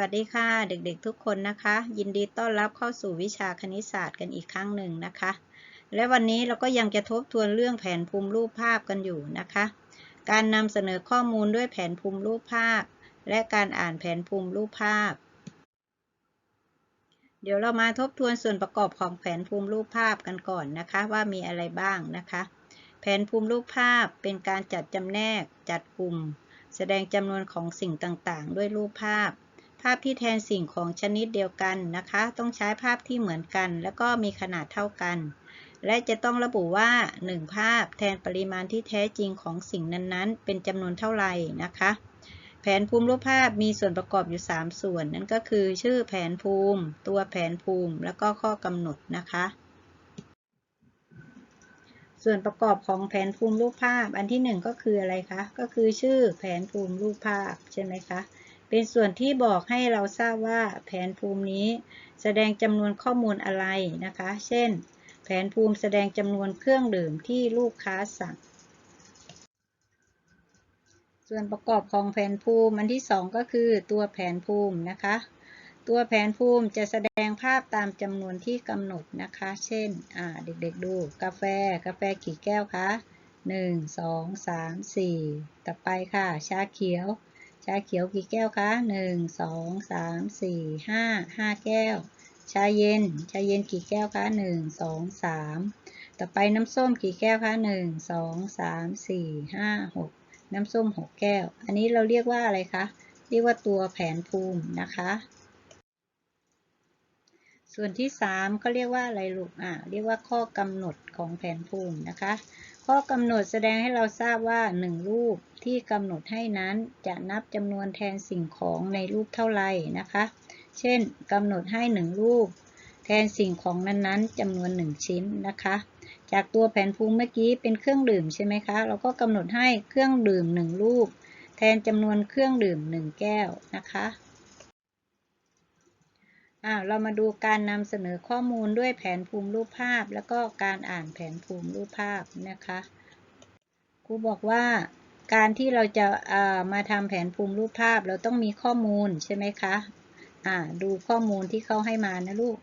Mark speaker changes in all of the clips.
Speaker 1: วัสดีค่ะเด็กๆทุกคนนะคะ ยินดีต้อนรับเข้าสู่วิชาคณิตศาสตร์กันอีกครั้งหนึ่งนะคะ และวันนี้เราก็ยังจะทบทวนเรื่องแผนภูมิรูปภาพกันอยู่นะคะ การนำเสนอข้อมูลด้วยแผนภูมิรูปภาพ และการอ่านแผนภูมิรูปภาพ เดี๋ยวเรามาทบทวนส่วนประกอบของแผนภูมิรูปภาพกันก่อนนะคะ ว่ามีอะไรบ้างนะคะ แผนภูมิรูปภาพเป็นการจัดจำแนก จัดกลุ่ม แสดงจำนวนของสิ่งต่างๆ ด้วยรูปภาพ ภาพที่แทนสิ่งของชนิดเดียวกันนะคะ ต้องใช้ภาพที่เหมือนกัน แล้วก็มีขนาดเท่ากัน และจะต้องระบุว่า 1 ภาพแทนปริมาณที่แท้จริงของสิ่งนั้นๆ เป็นจำนวนเท่าไหร่นะคะ แผนภูมิรูปภาพมีส่วนประกอบอยู่ 3 ส่วน นั่นก็คือชื่อแผนภูมิ ตัวแผนภูมิ แล้วก็ข้อกำหนดนะคะ ส่วนประกอบของแผนภูมิรูปภาพ อันที่ 1 ก็คืออะไรคะ ก็คือชื่อแผนภูมิรูปภาพใช่ไหมคะ เป็นส่วนที่บอกให้เราทราบว่าแผนภูมินี้แสดงจำนวนข้อมูลอะไรนะคะ เช่น แผนภูมิแสดงจำนวนเครื่องดื่มที่ลูกค้าสั่ง ส่วนประกอบของแผนภูมิอันที่ 2 ก็คือตัวแผนภูมินะคะ ตัวแผนภูมิจะแสดงภาพตามจำนวนที่กำหนดนะคะ เช่นเด็กๆดูกาแฟ กาแฟกี่แก้วคะ 1 2 3 4 ต่อไปค่ะ ชาเขียว ชาเขียวกี่แก้วคะ1 2 3 4 5 5แก้ว ชาเย็น ชาเย็นกี่แก้วคะ1 2 3ต่อไปน้ำส้มกี่แก้วคะ1 2 3 4 5 6น้ำส้ม6แก้ว อันนี้เราเรียกว่าอะไรคะ เรียกว่าตัวแผนภูมินะคะ ส่วนที่3เขาเรียกว่าอะไรลูก อ่าเรียกว่าข้อกำหนดของแผนภูมินะคะ ข้อกำหนดแสดงให้เราทราบว่า 1 รูปที่กำหนดให้นั้นจะนับจำนวนแทนสิ่งของในรูปเท่าไรนะคะ เช่นกำหนดให้ 1 รูป แทนสิ่งของนั้นๆจำนวน 1 ชิ้นนะคะ จากตัวแผนภูมิเมื่อกี้เป็นเครื่องดื่มใช่ไหมคะ เราก็กำหนดให้เครื่องดื่ม 1 รูป แทนจำนวนเครื่องดื่ม 1 แก้วนะคะ อ่าเรามาดูการนำเสนอข้อมูลด้วยแผนภูมิรูปภาพ แล้วก็การอ่านแผนภูมิรูปภาพนะคะครูบอกว่าการที่เราจะามาทำแผนภูมิรูปภาพเราต้องมีข้อมูลใช่ไหมคะอ่าดูข้อมูลที่เขาให้มานะลูก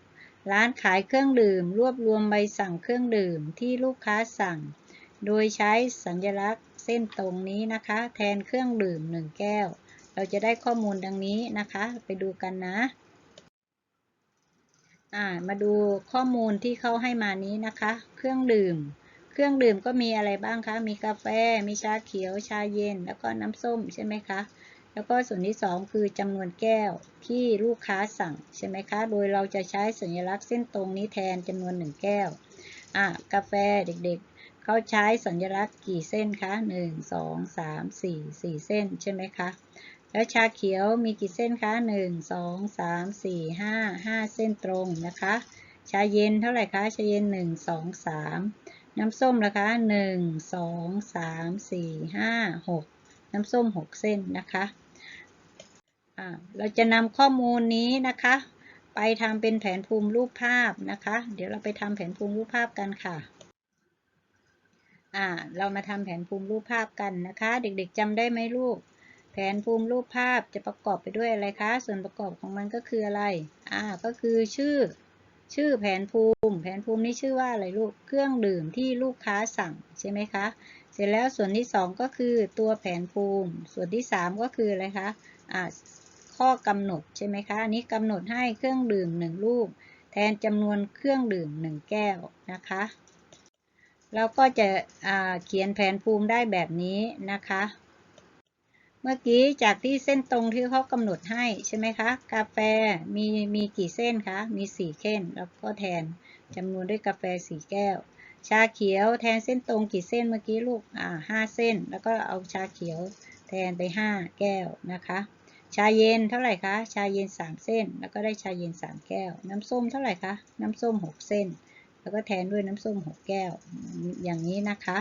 Speaker 1: ร้านขายเครื่องดื่ม รวบรวมใบสั่งเครื่องดื่มที่ลูกค้าสั่ง โดยใช้สัญลักษณ์เส้นตรงนี้นะคะ แทนเครื่องดื่ม 1 แก้ว เราจะได้ข้อมูลดังนี้นะคะ ไปดูกันนะ อ่ามาดูข้อมูลที่เขาให้มานี้นะคะ เครื่องดื่ม เครื่องดื่มก็มีอะไรบ้างคะ มีกาแฟ มีชาเขียว ชาเย็น แล้วก็น้ำส้มใช่ไหมคะ แล้วก็ส่วนที่ 2 คือจำนวนแก้วที่ลูกค้าสั่งใช่ไหมคะ โดยเราจะใช้สัญลักษณ์เส้นตรงนี้แทนจำนวน 1 แก้ว อ่ากาแฟเด็กๆ เขาใช้สัญลักษณ์กี่เส้นคะ1 2 3 4 4เส้นใช่ไหมคะ แล้วชาเขียวมีกี่เส้นคะหนึ่งสองสามสี่ห้าห้าเส้นตรงนะคะ ชาเย็นเท่าไหร่คะ ชาเย็นหนึ่งสองสามน้ำส้มนะคะหนึ่งสองสามสี่ห้าหกน้ำส้มหกเส้นนะคะะเราจะนำข้อมูลนี้นะคะ ไปทำเป็นแผนภูมิรูปภาพนะคะ เดี๋ยวเราไปทำแผนภูมิรูปภาพกันค่ะ อ่า เรามาทำแผนภูมิรูปภาพกันนะคะ เด็กๆจำได้ไหมลูก แผนภูมิรูปภาพจะประกอบไปด้วยอะไรคะ ส่วนประกอบของมันก็คืออะไร อ่า ก็คือชื่อ ชื่อแผนภูมิ แผนภูมินี่ชื่อว่าอะไรลูก เครื่องดื่มที่ลูกค้าสั่งใช่ไหมคะ เสร็จแล้วส่วนที่ 2 ก็คือตัวแผนภูมิ ส่วนที่ 3 ก็คืออะไรคะ อ่า ข้อกำหนดใช่ไหมคะ อันนี้กำหนดให้เครื่องดื่ม1ลูกแทนจำนวนเครื่องดื่ม 1 แก้วนะคะ เราก็จะเขียนแผนภูมิได้แบบนี้นะคะ เมื่อกี้จากที่เส้นตรงที่เขากำหนดให้ใช่ไหมคะ กาแฟมีมีกี่เส้นคะ มีสี่เส้น แล้วก็แทนจำนวนด้วยกาแฟสี่แก้ว ชาเขียวแทนเส้นตรงกี่เส้นเมื่อกี้ลูก อ่าห้าเส้น แล้วก็เอาชาเขียวแทนไปห้าแก้วนะคะ ชาเย็นเท่าไหร่คะ ชาเย็นสามเส้น แล้วก็ได้ชาเย็นสามแก้ว น้ำส้มเท่าไหร่คะ น้ำส้มหกเส้น แล้วก็แทนด้วยน้ำส้มหกแก้ว อย่างนี้นะคะ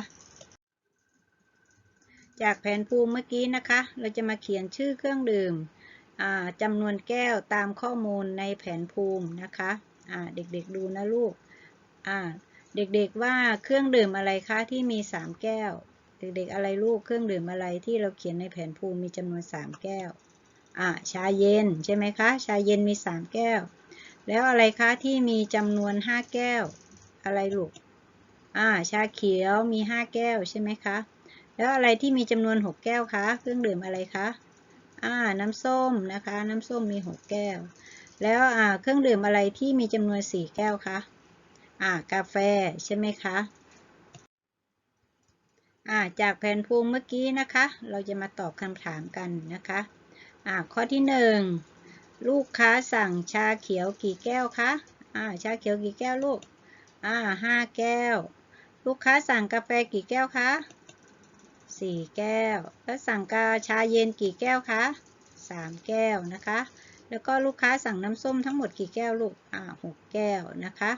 Speaker 1: จากแผนภูมิเมื่อกี้นะคะ เราจะมาเขียนชื่อเครื่องดื่มจำนวนแก้วตามข้อมูลในแผนภูมินะคะเด็กๆดูนะลูกเด็กๆว่าเครื่องดื่มอะไรคะที่มี 3 แก้ว เด็กๆอะไรลูกเครื่องดื่มอะไรที่เราเขียนในแผนภูมิมีจำนวน 3 แก้วอ่าชาเย็นใช่ไหมคะ ชาเย็นมี 3 แก้ว แล้วอะไรคะที่มีจำนวน 5 แก้ว อะไรลูก อ่า ชาเขียวมี5แก้วใช่ไหมคะ แล้วอะไรที่มีจำนวน6แก้วคะ เครื่องดื่มอะไรคะ อ่า น้ำส้มนะคะ น้ำส้มมี6แก้ว แล้วอ่า เครื่องดื่มอะไรที่มีจำนวน4แก้วคะ อ่า กาแฟใช่ไหมคะ อ่า จากแผนภูมิเมื่อกี้นะคะ เราจะมาตอบคำถามกันนะคะ อ่า ข้อที่หนึ่งลูกค้าสั่งชาเขียวกี่แก้วคะ อ่า ชาเขียวกี่แก้วลูก อ่าห้าแก้ว ลูกค้าสั่งกาแฟกี่แก้วคะสี่แก้ว แล้วสั่งกาชาเย็นกี่แก้วคะสามแก้วนะคะ แล้วก็ลูกค้าสั่งน้ำส้มทั้งหมดกี่แก้วลูก อ่าหกแก้วนะคะ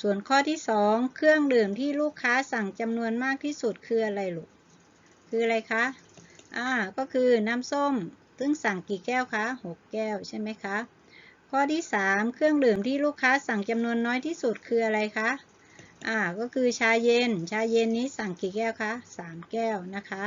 Speaker 1: ส่วนข้อที่สองเครื่องดื่มที่ลูกค้าสั่งจำนวนมากที่สุดคืออะไรลูก คืออะไรคะ อ่า ก็คือน้ำส้ม ซึ่งสั่งกี่แก้วคะหกแก้วใช่ไหมคะ ข้อที่ 3 เครื่องดื่มที่ลูกค้าสั่งจำนวนน้อยที่สุดคืออะไรคะ อ่า ก็คือชาเย็น ชาเย็นนี้สั่งกี่แก้วคะ 3 แก้วนะคะ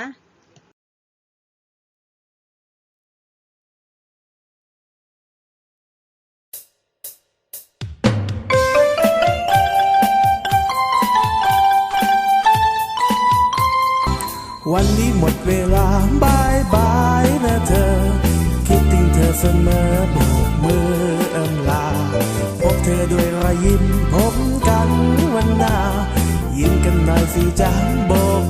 Speaker 2: วันนี้หมดเวลาบายบายนะเธอ คิดถึงเธอเสมอโบกมือ จากบ่